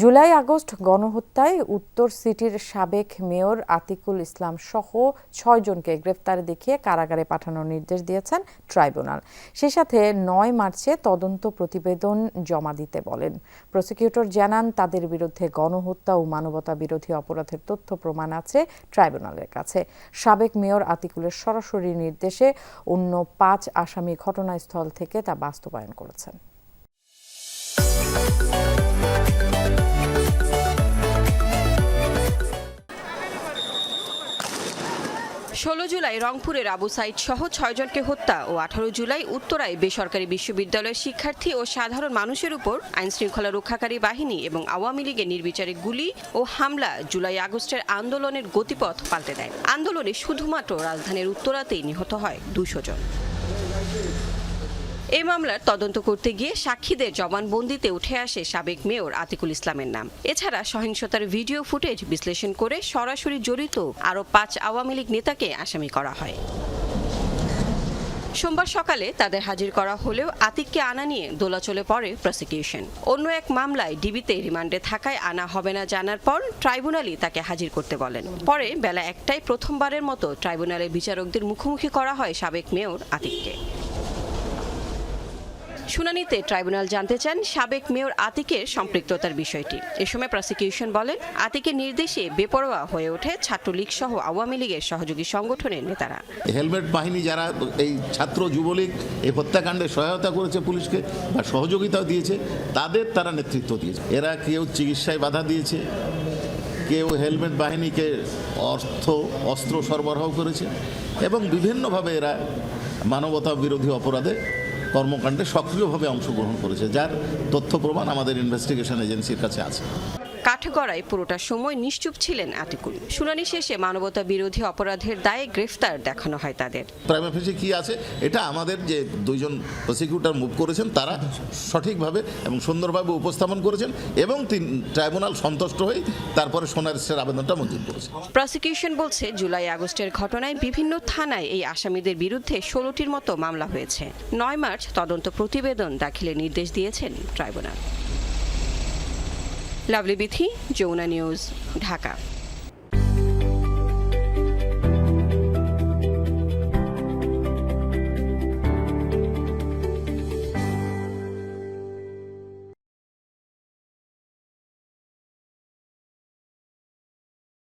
July August গণহত্যায় উত্তর সিটির সাবেক মেয়র আতিকুল ইসলাম সহ ছয়জনকে গ্রেফতার দেখিয়ে কারাগারে পাঠানোর নির্দেশ দিয়েছেন ট্রাইব্যুনাল। সে সাথে নয় মার্চে তদন্ত প্রতিবেদন জমা দিতে বলেন। প্রসিকিউটর জানান, তাদের বিরুদ্ধে গণহত্যা ও মানবতা বিরোধী অপরাধের তথ্য প্রমাণ আছে ট্রাইব্যুনালের কাছে। সাবেক মেয়র আতিকুলের সরাসরি নির্দেশে অন্য পাঁচ আসামি ঘটনাস্থল থেকে তা বাস্তবায়ন করেছেন। ষোলো জুলাই রংপুরের আবু সাইদ সহ ছয়জনকে হত্যা ও আঠারো জুলাই উত্তরায় বেসরকারি বিশ্ববিদ্যালয়ের শিক্ষার্থী ও সাধারণ মানুষের উপর আইন শৃঙ্খলা রক্ষাকারী বাহিনী এবং আওয়ামী লীগের নির্বিচারে গুলি ও হামলা জুলাই আগস্টের আন্দোলনের গতিপথ পাল্টে দেয়। আন্দোলনে শুধুমাত্র রাজধানীর উত্তরাতেই নিহত হয় দুশো জন। এই মামলার তদন্ত করতে গিয়ে সাক্ষীদের জবানবন্দিতে উঠে আসে সাবেক মেয়র আতিকুল ইসলামের নাম। এছাড়া সহিংসতার ভিডিও ফুটেজ বিশ্লেষণ করে সরাসরি জড়িত আরও পাঁচ আওয়ামী লীগ নেতাকে আসামি করা হয়। সোমবার সকালে তাদের হাজির করা হলেও আতিককে আনা নিয়ে দোলাচলে পড়ে প্রসিকিউশন। অন্য এক মামলায় ডিবিতে রিমান্ডে থাকায় আনা হবে না জানার পর ট্রাইব্যুনালই তাকে হাজির করতে বলেন। পরে বেলা একটাই প্রথমবারের মতো ট্রাইব্যুনালের বিচারকদের মুখোমুখি করা হয় সাবেক মেয়র আতিককে। শুনানিতে ট্রাইব্যুনাল জানতে চান সাবেক মেয়র আতিকের সম্পৃক্ততার বিষয়টি। এ সময় প্রসিকিউশন বলেন, আতিকের নির্দেশে বেপরোয়া হয়ে ওঠে ছাত্রলীগ সহ আওয়ামী লীগের সহযোগী সংগঠনের নেতারা। হেলমেট বাহিনী যারা, এই ছাত্র যুবলীগ, এই হত্যাকাণ্ডে সহায়তা করেছে পুলিশকে বা সহযোগিতাও দিয়েছে, তাদের তারা নেতৃত্ব দিয়েছে। এরা কেউ চিকিৎসায় বাধা দিয়েছে, কেউ হেলমেট বাহিনীকে অর্থ, অস্ত্র সরবরাহ করেছে এবং বিভিন্নভাবে এরা মানবতা বিরোধী অপরাধে কর্মকাণ্ডে সক্রিয়ভাবে অংশগ্রহণ করেছে যার তথ্য প্রমাণ আমাদের ইনভেস্টিগেশন এজেন্সির কাছে আছে। কাঠগড়ায় পুরোটা সময় নিশ্চুপ ছিলেন আতিকুল। শুনানি শেষে মানবতা বিরোধী অপরাধের দায়ে গ্রেফতার দেখানো হয় তাদের। কি আছে? এটা আমাদের যে দুইজন প্রসিকিউটর মুভ করেছেন তারা সঠিকভাবে এবং সুন্দরভাবে উপস্থাপন করেছেন এবং তিন ট্রাইব্যুনাল সন্তুষ্ট হয়ে তারপরে সোনার আবেদনটা মঞ্জুর করেছে। প্রসিকিউশন বলছে জুলাই আগস্টের ঘটনায় বিভিন্ন থানায় এই আসামিদের বিরুদ্ধে ষোলোটির মতো মামলা হয়েছে। নয় মার্চ তদন্ত প্রতিবেদন দাখিলের নির্দেশ দিয়েছেন tribunal Lovely Bithi Jamuna news Dhaka